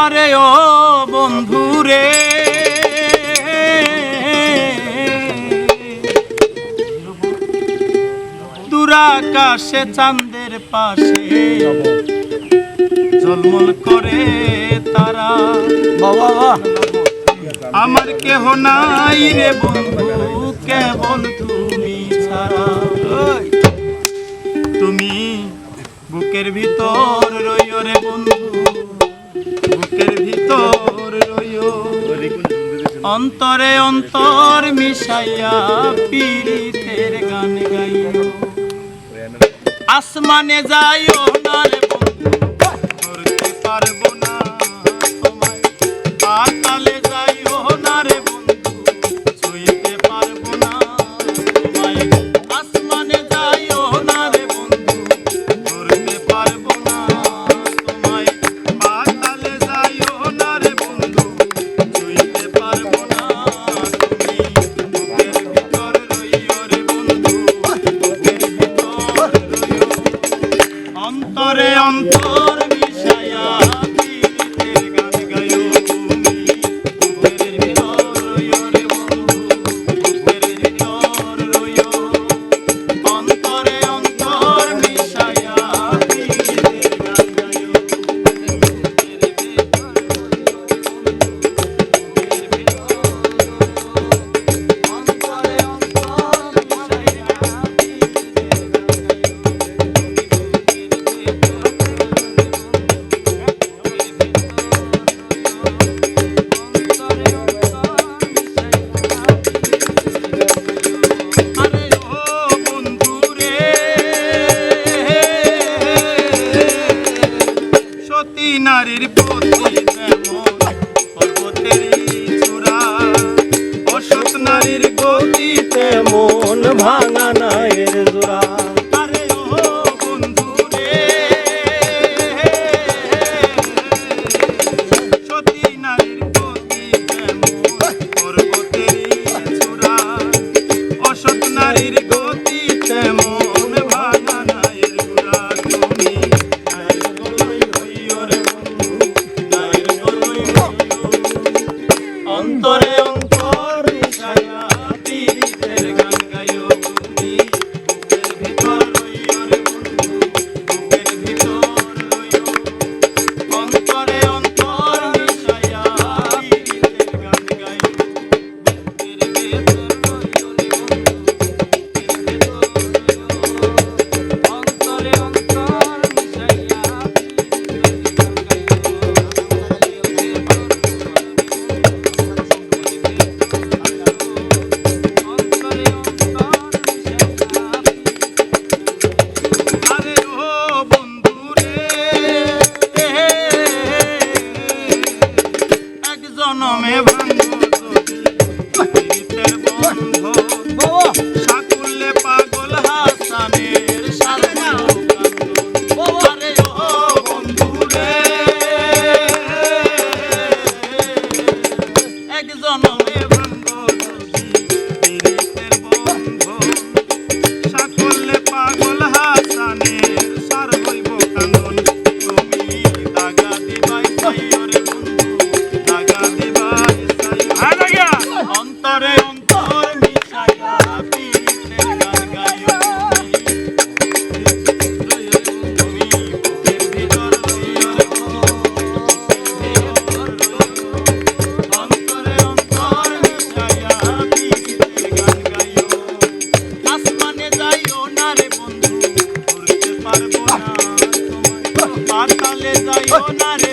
আরে ও বন্ধু রে। দুরাকাশে চাঁদের পাশে ঝলমল করে তারা। বাবা আমার কেহ নাই রে বন্ধু কেবল তুমি ছাড়া। তুমি বুকের ভিতর অন্তরে অন্তর মিশাইয়া পীড়িতের গান গাইও। আসমানে যাইও না রে বন্ধু করতে পারব জনমে ভাঙব সোনারে